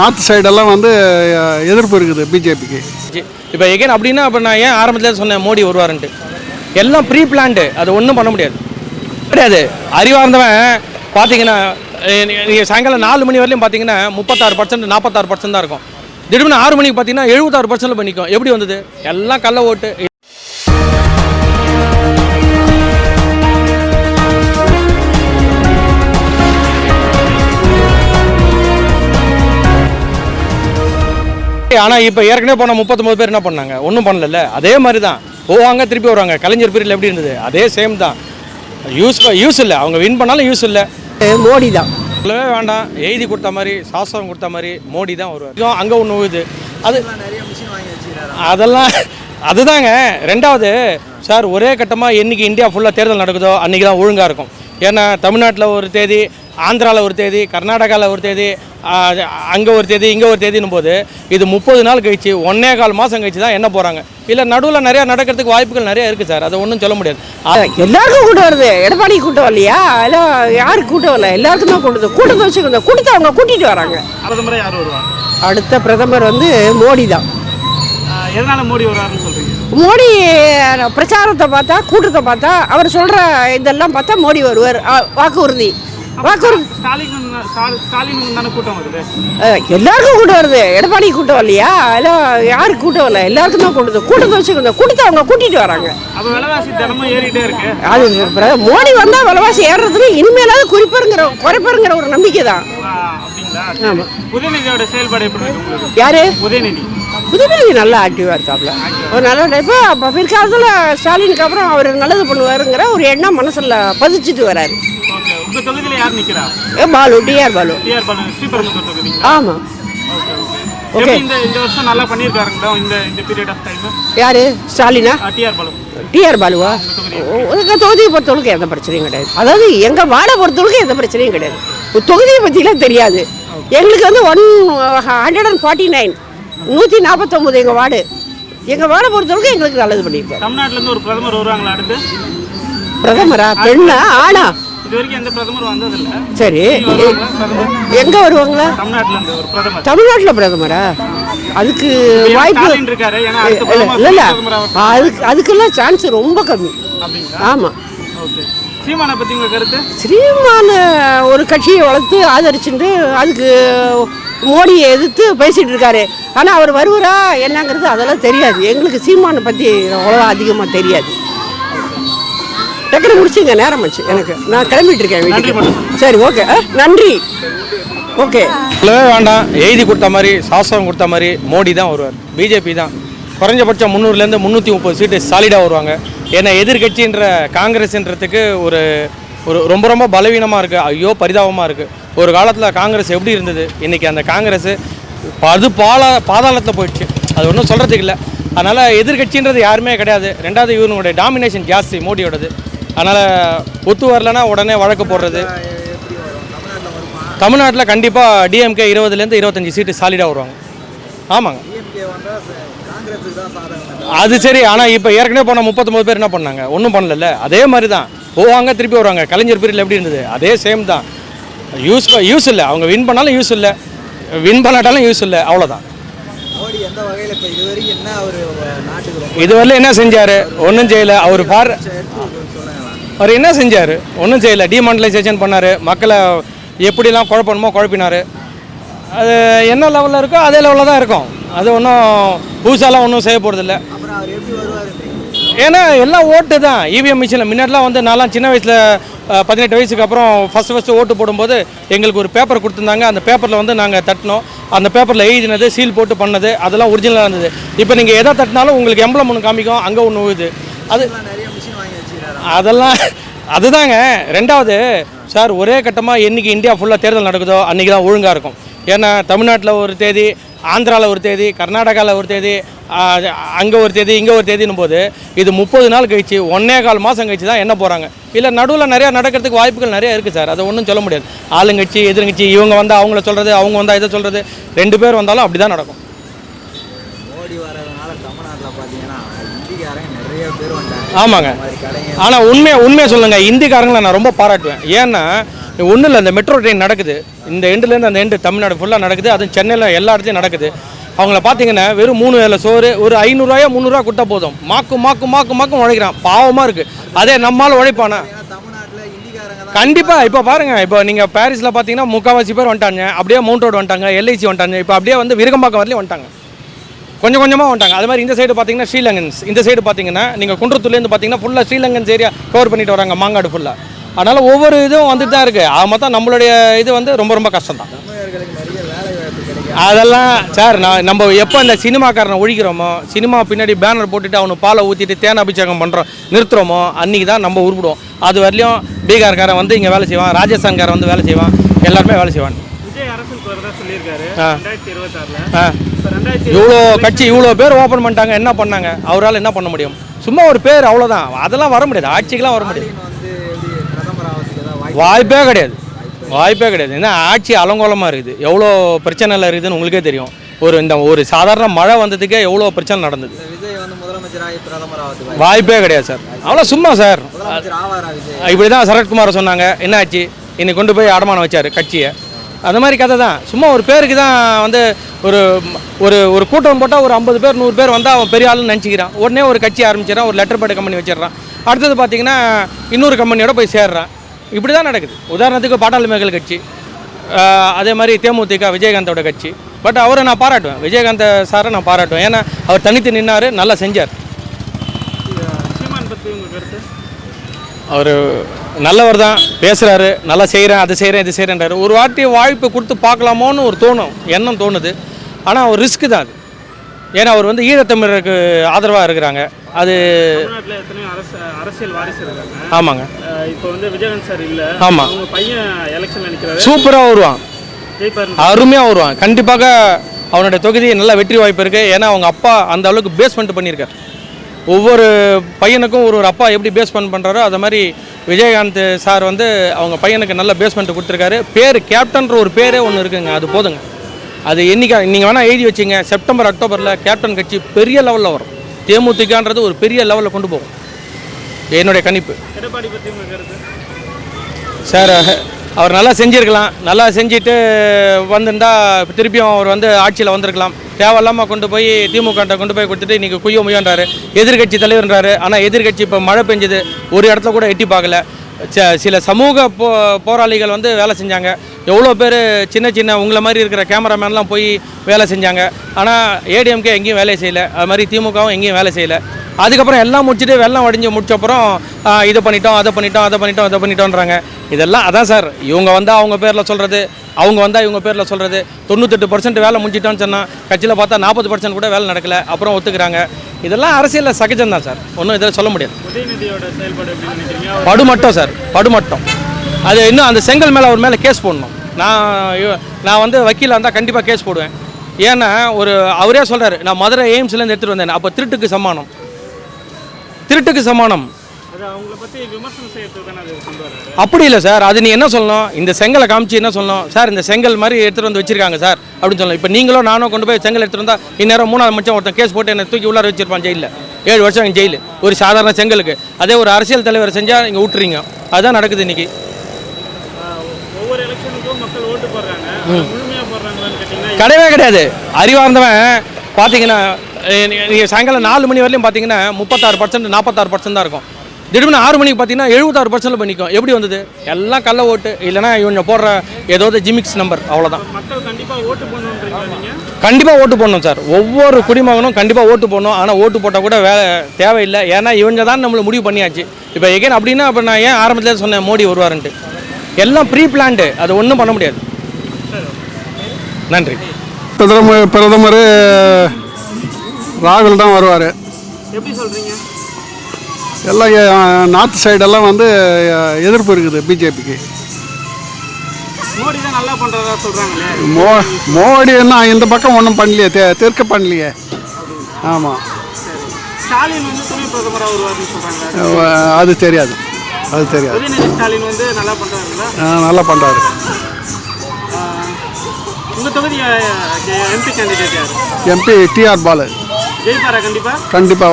North சைடெல்லாம் வந்து எதிர்ப்பு இருக்குது பிஜேபிக்கு இப்போ எகைன் அப்படின்னா அப்போ நான் ஏன் ஆரம்பத்தில் சொன்னேன் மோடி வருவாருன்ட்டு. எல்லாம் ப்ரீ பிளான்டு அது ஒன்றும் பண்ண முடியாது. கிடையாது. அறிவார்ந்தவன் பார்த்தீங்கன்னா நீங்கள் சாயங்காலம் நாலு மணி வரையிலும் பார்த்தீங்கன்னா முப்பத்தாறு பர்சன்ட் நாற்பத்தாறு பர்சன்ட் தான் இருக்கும். திடீர்னு ஆறு மணிக்கு பார்த்தீங்கன்னா எழுபத்தாறு பர்சன்ட் பண்ணிக்கும் எப்படி வந்தது? எல்லாம் கள்ள ஓட்டு ஆனால் இப்போ ஏற்கனவே போன முப்பத்தொம்பது பேர் என்ன பண்ணாங்க? ஒன்றும் பண்ணல அதே மாதிரி தான் போவாங்க திருப்பி வருவாங்க. கலைஞர் பீரியட் எப்படி இருந்தது? அதே சேம் தான். யூஸ் யூஸ் இல்லை. அவங்க வின் பண்ணாலும் யூஸ் இல்லை. மோடி தான். சொல்லவே வேண்டாம். எழுதி கொடுத்த மாதிரி சாஸ்திரம் கொடுத்த மாதிரி மோடி தான் வருவார். அங்கே ஒன்று உழுது அது அதெல்லாம் அதுதாங்க. ரெண்டாவது சார் ஒரே கட்டமாக என்னைக்கு இந்தியா ஃபுல்லாக தேர்தல் நடக்குதோ அன்றைக்கி தான் ஒழுங்காக இருக்கும். ஏன்னா தமிழ்நாட்டில் ஒரு தேதி ஆந்திராவில் ஒரு தேதி கர்நாடகாவில் ஒரு தேதி அங்கே ஒரு தேதி இங்கே ஒரு தேதினும் போது இது முப்பது நாள் கழிச்சு ஒன்னே கால் மாதம் கழிச்சு தான் என்ன போகிறாங்க இல்லை நடுவில் நிறையா நடக்கிறதுக்கு வாய்ப்புகள் நிறைய இருக்குது சார். அதை ஒன்றும் சொல்ல முடியாது. எல்லாருக்கும் கூட்டம் வருது. எடப்பாடி கூட்டம் வரலையா? எல்லாம் யாருக்கு கூட்டம் வரல? எல்லாருக்கும் தான் கூட்டது கூட்டத்தை வச்சுக்கோங்க கூட்டத்தை அவங்க கூட்டிட்டு வராங்க. பிரதமரை யார் வருவாங்க? அடுத்த பிரதமர் வந்து மோடி தான். எதனால மோடி வருவாருன்னு சொல்றீங்க? மோடி பிரச்சாரத்தை பார்த்தா கூட்டத்தை பார்த்தா அவர் சொல்ற இதெல்லாம் பார்த்தா மோடி வருவார். வாக்குறுதி. எல்லாருக்கும் கூட்டம் வருது. எடப்பாடி கூட்டம் வரலையா? எல்லாம் யாருக்கு கூட்டம் வரல? எல்லாருக்கும் தான் கூட்டது கூட்டத்தை வச்சுக்கோங்க. கூட்டத்தை அவங்க கூட்டிட்டு வராங்க. அது மோடி வந்தா விலைவாசி ஏறுறதுன்னு இனிமேலாவது குறிப்பருங்கிற குறைப்பருங்கிற ஒரு நம்பிக்கை தான். யாரு? உதயநிதி. புதுப்பிள்ளை நல்லா ஆக்டிவாக இருக்காப்ல. ஒரு நல்ல இப்போ அப்போ பிற்காலத்தில் ஸ்டாலினுக்கு அப்புறம் அவர் நல்லது பண்ணுவாருங்கிற ஒரு எண்ணம் மனசில் பதிச்சுட்டு வராரு. பாலு டிஆர் பாலு. ஆமாம் ஓகே யாரு? ஸ்டாலினா? டிஆர் பாலு. டிஆர் பாலுவா? தொகுதியை பொறுத்தவரைக்கும் எந்த பிரச்சனையும் கிடையாது. அதாவது எங்கள் வார்டை பொறுத்தவரைக்கும் எந்த பிரச்சனையும் கிடையாது. தொகுதியை பற்றிலாம் தெரியாது. எங்களுக்கு வந்து one hundred and forty nine நூற்றி நாற்பத்தொம்போது எங்கள் வார்டு. எங்கள் வார்டை பொறுத்தவரைக்கும் எங்களுக்கு நல்லது பண்ணியிருக்காரு. தமிழ்நாட்டுல இருந்து ஒரு பிரதமர் வருவாங்களா அடுத்து? பிரதமரா பெண்ணா ஆனா சரி. எங்க வருவாங்களா? தமிழ்நாட்டுல பிரதமர்? அதுக்கு வாய்ப்பு இல்ல அதுக்கு அதுக்கெல்லாம் சான்ஸ் ரொம்ப கம்மி. ஆமா. ஸ்ரீமான ஒரு கட்சியை வளர்த்து ஆதரிச்சுட்டு அதுக்கு மோடியை எதிர்த்து பேசிட்டு இருக்காரு. ஆனா அவர் வருவாரா என்னங்கிறது அதெல்லாம் தெரியாது. எங்களுக்கு சீமானை பத்தி அவ்வளோ அதிகமா தெரியாது. டக்குனு முடிச்சுங்க நேரம் ஆச்சு எனக்கு. நான் கிளம்பிட்டு இருக்கேன் வீட்டுக்கு. சரி ஓகே. நன்றி. ஓகே. வேண்டாம். எழுதி கொடுத்த மாதிரி சாஸ்திரம் கொடுத்த மாதிரி மோடி தான் வருவார். பிஜேபி தான். குறைஞ்சபட்சம் முந்நூறுலேருந்து முந்நூற்றி முப்பது சீட்டு சாலிடாக வருவாங்க. ஏன்னா எதிர்கட்சின்ற காங்கிரஸ்ன்றதுக்கு ஒரு ஒரு ரொம்ப ரொம்ப பலவீனமாக இருக்குது ஐயோ பரிதாபமாக இருக்குது ஒரு காலத்தில் காங்கிரஸ் எப்படி இருந்தது? இன்றைக்கி அந்த காங்கிரஸ் அது பாலா பாதாளத்தில் போயிடுச்சு. அது ஒன்றும் சொல்கிறதுக்கு இல்லை. அதனால் எதிர்கட்சின்றது யாருமே கிடையாது. ரெண்டாவது இவனுடைய டாமினேஷன் ஜாஸ்தி மோடியோடது. அதனால் ஒத்து வரலன்னா உடனே வழக்கு போடுறது. தமிழ்நாட்டில் கண்டிப்பாக டிஎம்கே இருபதுலேருந்து இருபத்தஞ்சி சீட்டு சாலிடாக வருவாங்க. ஆமாங்க. அது சரி ஆனால் இப்போ ஏற்கனவே போன முப்பத்தொம்பது பேர் என்ன பண்ணாங்க? ஒன்றும் பண்ணல அதே மாதிரி தான் போவாங்க திருப்பி வருவாங்க. கலைஞர் பீரியட் எப்படி இருந்தது? அதே சேம் தான். யூஸ் யூஸ் இல்லை. அவங்க வின் பண்ணாலும் யூஸ் இல்லை. வின் பண்ணாட்டாலும் யூஸ் இல்லை. அவ்வளோதான் இதுவரையிலும் என்ன செஞ்சார்? ஒன்றும் செய்யலை. அவர் பார் அவர் என்ன செஞ்சார்? ஒன்றும் செய்யலை. டிமாண்டலைசேஷன் பண்ணார். மக்களை எப்படிலாம் குழப்பணுமோ குழப்பினார். அது என்ன லெவலில் இருக்கோ அதே லெவலில் தான் இருக்கும். அது ஒன்றும் புதுசாலாம் ஒன்றும் செய்ய போகிறதில்ல ஏன்னா எல்லாம் ஓட்டு தான். இவிஎம் மிஷினில் முன்னாடிலாம் வந்து நான்லாம் சின்ன வயசில் பதினெட்டு வயசுக்கு அப்புறம் ஃபஸ்ட்டு ஃபஸ்ட்டு ஓட்டு போடும்போது எங்களுக்கு ஒரு பேப்பர் கொடுத்துருந்தாங்க. அந்த பேப்பரில் வந்து நாங்கள் தட்டினோம். அந்த பேப்பரில் எழுதினது சீல் போட்டு பண்ணது அதெல்லாம் ஒரிஜினலாக இருந்தது. இப்போ நீங்கள் எதை தட்டினாலும் உங்களுக்கு எம்பளம் ஒன்று காமிக்கும் அங்கே ஒன்று உழுது அது அதெல்லாம் அதுதாங்க. ரெண்டாவது சார் ஒரே கட்டமாக என்னைக்கு இந்தியா ஃபுல்லாக தேர்தல் நடக்குதோ அன்றைக்கி தான் ஒழுங்காக இருக்கும். ஏன்னா தமிழ்நாட்டில் ஒரு தேதி ஆந்திராவில் ஒரு தேதி கர்நாடகாவில் ஒரு தேதி அங்கே ஒரு தேதி இங்கே ஒரு தேதினும் போது இது முப்பது நாள் கழிச்சு ஒன்னே கால் மாதம் கழிச்சு தான் என்ன போகிறாங்க இல்லை நடுவில் நிறையா நடக்கிறதுக்கு வாய்ப்புகள் நிறைய இருக்குது சார். அதை ஒன்றும் சொல்ல முடியாது. ஆளுங்கட்சி எதிர்கட்சி இவங்க வந்தால் அவங்கள சொல்கிறது அவங்க வந்தால் இதை சொல்கிறது ரெண்டு பேர் வந்தாலும் அப்படி தான் நடக்கும் ஆமாங்க. ஆனால் உண்மையை உண்மையை சொல்லுங்கள் இந்திக்காரங்களை நான் ரொம்ப பாராட்டுவேன். ஏன்னா ஒன்றும் இல்லை இந்த மெட்ரோ ட்ரெயின் நடக்குது. இந்த எண்டுலேருந்து அந்த எண்டு தமிழ்நாடு ஃபுல்லாக நடக்குது. அதுவும் சென்னையில் எல்லா இடத்துலையும் நடக்குது. அவங்கள பார்த்தீங்கன்னா வெறும் மூணு வேலை சோறு ஒரு ஐநூறுரூவாயோ முந்நூறுரூவா கொடுத்தா போதும். மாக்கு மாக்கு மாக்கு மாக்கு உழைக்கிறான். பாவமாக இருக்குது அதே நம்மால் உழைப்பானா? கண்டிப்பாக இப்போ பாருங்க இப்போ நீங்கள் பாரிஸில் பார்த்தீங்கன்னா முக்கால்வாசி பேர் வந்துட்டாங்க. அப்படியே மவுண்ட் ரோடு வந்துட்டாங்க எல்ஐசி வந்துட்டாங்க. இப்போ அப்படியே வந்து விருகம்பாக்கம் வரலையும் வந்துட்டாங்க. கொஞ்சம் கொஞ்சமாக வந்துட்டாங்க. அது மாதிரி இந்த சைடு பார்த்தீங்கன்னா ஸ்ரீலங்கன்ஸ். இந்த சைடு பார்த்தீங்கன்னா நீங்கள் குன்றத்தூர்லேருந்து பார்த்தீங்கன்னா ஃபுல்லாக ஸ்ரீலங்கன்ஸ் ஏரியா கவர் பண்ணிட்டு வராங்க மாங்காடு ஃபுல்லாக அதனால் ஒவ்வொரு இதுவும் வந்துட்டு தான் இருக்குது ஆக மொத்தம் நம்மளுடைய இது வந்து ரொம்ப ரொம்ப கஷ்டம் தான் அதெல்லாம் சார் நான் நம்ம எப்போ இந்த சினிமாக்காரனை ஒழிக்கிறோமோ சினிமா பின்னாடி பேனர் போட்டுட்டு அவனுக்கு பாலை ஊற்றிட்டு தேன் அபிஷேகம் பண்ணுறோம் நிறுத்துறோமோ அன்றைக்கி தான் நம்ம உருப்பிடுவோம் அது வரலையும் பீகார்காரன் வந்து இங்கே வேலை செய்வான் ராஜஸ்தான்காரன் வந்து வேலை செய்வான் எல்லாருமே வேலை செய்வான். இவ்வளோ கட்சி இவ்வளோ பேர் ஓப்பன் பண்ணிட்டாங்க என்ன பண்ணாங்க? அவரால் என்ன பண்ண முடியும்? சும்மா ஒரு பேர் அவ்வளோதான் அதெல்லாம் வர முடியாது. ஆட்சிக்கெல்லாம் வர முடியாது ஸ்டாலின் வந்து எப்படி பிரதமர் ஆகிறதுக்கு ஏதாவது வாய்ப்பு கிடையாது. வாய்ப்பே கிடையாது. ஏன்னா ஆட்சி அலங்கோலமாக இருக்குது. எவ்வளோ பிரச்சனைல இருக்குதுன்னு உங்களுக்கே தெரியும். ஒரு இந்த ஒரு சாதாரண மழை வந்ததுக்கே எவ்வளோ பிரச்சனை நடந்தது. வாய்ப்பு கிடையாது சார். அவ்வளோ சும்மா சார். இப்படி தான் சரத்குமார் சொன்னாங்க. என்ன ஆச்சு இன்னைக்கு கொண்டு போய் அடமானம் வச்சார் கட்சியை. அந்த மாதிரி கதை தான். சும்மா ஒரு பேருக்கு தான் வந்து ஒரு ஒரு ஒரு கூட்டம் போட்டால் ஒரு ஐம்பது பேர் நூறு பேர் வந்தால் அவன் பெரிய ஆளுன்னு நினச்சிக்கிறான். உடனே ஒரு கட்சி ஆரம்பிச்சிடறான் ஒரு லெட்டர் பேட் கம்பெனி வச்சிடுறான். அடுத்தது பார்த்தீங்கன்னா இன்னொரு கம்பெனியோட போய் சேர்றான். இப்படி தான் நடக்குது. உதாரணத்துக்கு பாட்டாளி மேகல் கட்சி அதே மாதிரி தேமுதிக விஜயகாந்தோட கட்சி. பட் அவரை நான் பாராட்டுவேன். விஜயகாந்த சாரை நான் பாராட்டுவேன். ஏன்னா அவர் தனித்து நின்னார் நல்லா செஞ்சார். அவர் நல்லவர் தான் பேசுகிறாரு நல்லா செய்கிறேன் அது செய்கிறேன் இது செய்கிறேன்றாரு ஒரு வாட்டி வாய்ப்பு கொடுத்து பார்க்கலாமோன்னு ஒரு தோணும் எண்ணம் தோணுது. ஆனால் ஒரு ரிஸ்க்கு தான் அது. ஏன்னா அவர் வந்து ஈழத்தமிழருக்கு ஆதரவாக இருக்கிறாங்க. அது அரசியல் வாரிசு இருக்காங்க. ஆமாங்க. இப்போ வந்து விஜயகாந்த் சார் இல்லை. ஆமா. அவங்க பையன் எலெக்ஷனில் நிற்கிறாரு சூப்பராக வருவான். அருமையாக வருவான். கண்டிப்பாக அவனுடைய தொகுதி நல்ல வெற்றி வாய்ப்பு இருக்குது ஏன்னா அவங்க அப்பா அந்த அளவுக்கு பேஸ்மெண்ட் பண்ணியிருக்கார். ஒவ்வொரு பையனுக்கும் ஒரு ஒரு அப்பா எப்படி பேஸ்மெண்ட் பண்ணுறாரோ அது மாதிரி விஜயகாந்த் சார் வந்து அவங்க பையனுக்கு நல்ல பேஸ்மெண்ட் கொடுத்துருக்காரு. பேர் கேப்டன்ற ஒரு பேரே ஒன்று இருக்குங்க. அது போதுங்க. அது என்னைக்கா நீங்கள் வேணால் எழுதி வச்சிங்க. செப்டம்பர் அக்டோபரில் கேப்டன் கட்சி பெரிய லெவலில் வரும். தேமுதிகன்றது ஒரு பெரிய லெவலில் கொண்டு போகும். என்னுடைய கணிப்பு. சார் அவர் நல்லா செஞ்சுருக்கலாம். நல்லா செஞ்சுட்டு வந்திருந்தா திருப்பியும் அவர் வந்து ஆட்சியில் வந்திருக்கலாம். தேவையில்லாமல் கொண்டு போய் திமுக கொண்டு போய் கொடுத்துட்டு இன்றைக்கி குய்ய முயன்றாரு எதிர்கட்சி தலைவர்ன்றாரு. ஆனால் எதிர்கட்சி இப்போ மழை பெஞ்சுது. ஒரு இடத்துல கூட எட்டி பார்க்கல. ச- சில சமூக போ போராளிகள் வந்து வேலை செஞ்சாங்க. எவ்வளோ பேர் சின்ன சின்ன உங்களை மாதிரி இருக்கிற கேமராமேன்லாம் போய் வேலை செஞ்சாங்க. ஆனால் ஏடிஎம்கே எங்கேயும் வேலை செய்யலை. அது மாதிரி திமுகவும் எங்கேயும் வேலை செய்யலை. அதுக்கப்புறம் எல்லாம் முடிச்சுட்டு வெள்ளம் வடிஞ்சு முடிச்சப்புறம் இதை பண்ணிட்டோம் அதை பண்ணிட்டோம் அதை பண்ணிட்டோம் அதை பண்ணிட்டோன்றாங்க. இதெல்லாம் அதான் சார். இவங்க வந்தால் அவங்க பேரில் சொல்கிறது அவங்க வந்தால் இவங்க பேரில் சொல்கிறது தொண்ணூத்தெட்டு பர்சன்ட் வேலை முடிச்சிட்டோன்னு சொன்னால் கட்சியில் பார்த்தா நாற்பது பர்சன்ட் கூட வேலை நடக்கல அப்புறம் ஒத்துக்கிறாங்க. இதெல்லாம் அரசியலில் சகஜம் தான் சார். ஒன்றும் இதில் சொல்ல முடியாது. படுமட்டம் சார். படுமட்டம். அது இன்னும் அந்த செங்கல் மேலே அவர் மேலே கேஸ் போடணும். நான் நான் வந்து வக்கீலாக இருந்தால் கண்டிப்பாக கேஸ் போடுவேன். ஏன்னா ஒரு அவரே சொல்கிறாரு நான் மதுரை எய்ம்ஸ்லேருந்து எடுத்துகிட்டு வந்தேன் அப்போ திருட்டுக்கு சமானம். திருட்டுக்கு சமானம். அப்படி இல்லை சார். அது நீ என்ன சொல்லணும்? இந்த செங்கலை காமிச்சு என்ன சொல்லணும்? சார் இந்த செங்கல் மாதிரி எடுத்துகிட்டு வந்து வச்சிருக்காங்க சார் அப்படின்னு சொல்லணும். இப்போ நீங்களோ நானும் கொண்டு போய் செங்கல் எடுத்துகிட்டு வந்தால் இந்நேரம் மூணாவது மச்சம் ஒருத்தன் கேஸ் போட்டு என்னை தூக்கி உள்ளார வச்சிருப்பான் ஜெயிலில் ஏழு வருஷம் ஜெயில் ஒரு சாதாரண செங்கலுக்கு. அதே ஒரு அரசியல் தலைவர் செஞ்சால் நீங்கள் விட்டுறீங்க அதுதான் நடக்குது இன்னைக்கு ஆஹ் ஒவ்வொரு எலெக்ஷனுக்கும் மக்கள் ஓட்டு போடுறாங்க ஆனா முழுமையா போடுறாங்களான்னு கேட்டிங்கன்னா கிடையவே கிடையாது. அறிவார்ந்தவன் பார்த்தீங்கன்னா நீங்கள் சாயங்காலம் நாலு மணி வரையிலும் பார்த்தீங்கன்னா முப்பத்தாறு பர்சன்ட் நாற்பத்தாறு பர்சன்ட் தான் இருக்கும். திடீர்னு ஆறு மணிக்கு பார்த்தீங்கன்னா எழுபத்தாறு பர்சன்ட் பண்ணிக்கும் எப்படி வந்தது? எல்லாம் கள்ள ஓட்டு. இல்லைன்னா இவங்க போடுற ஏதாவது ஜிமிக்ஸ் நம்பர் அவ்வளோதான் கண்டிப்பாக ஓட்டு போடணும் சார். ஒவ்வொரு குடிமகனும் கண்டிப்பாக ஓட்டு போடணும். ஆனால் ஓட்டு போட்டால் கூட வேலை தேவையில்லை. ஏன்னா இவங்க தான் நம்மளை முடிவு பண்ணியாச்சு. இப்போ எகைன் அப்படின்னா இப்போ நான் ஏன் ஆரம்பத்தில் சொன்னேன் மோடி வருவாருன்ட்டு. எல்லாம் ப்ரீ பிளான்டு அது ஒன்றும் பண்ண முடியாது. நன்றி. பிரதமர் பிரதமர் ராகுல் தான் வருவார். எப்படி சொல்றீங்க? எல்லாம் நார்த் சைடெல்லாம் வந்து எதிர்ப்பு இருக்குது பிஜேபிக்கு. மோடி தான் நல்லா பண்றதா சொல்றாங்களே. மோ மோடி என்ன இந்த பக்கம் ஒன்றும் பண்ணலையே தெ தெற்கு பண்ணலையே. ஆமாம் ஸ்டாலின் வந்து துணை பிரதமரா வருவாருன்னு சொல்றாங்க. அது தெரியாது. அது தெரியாது. நல்லா பண்ணுறாரு ஆஹ் உங்க தொகுதி எம்பி கேண்டிடேட் யாரு? MP TR Balu. ஜெயிப்பாரா கண்டிப்பா? கண்டிப்பாக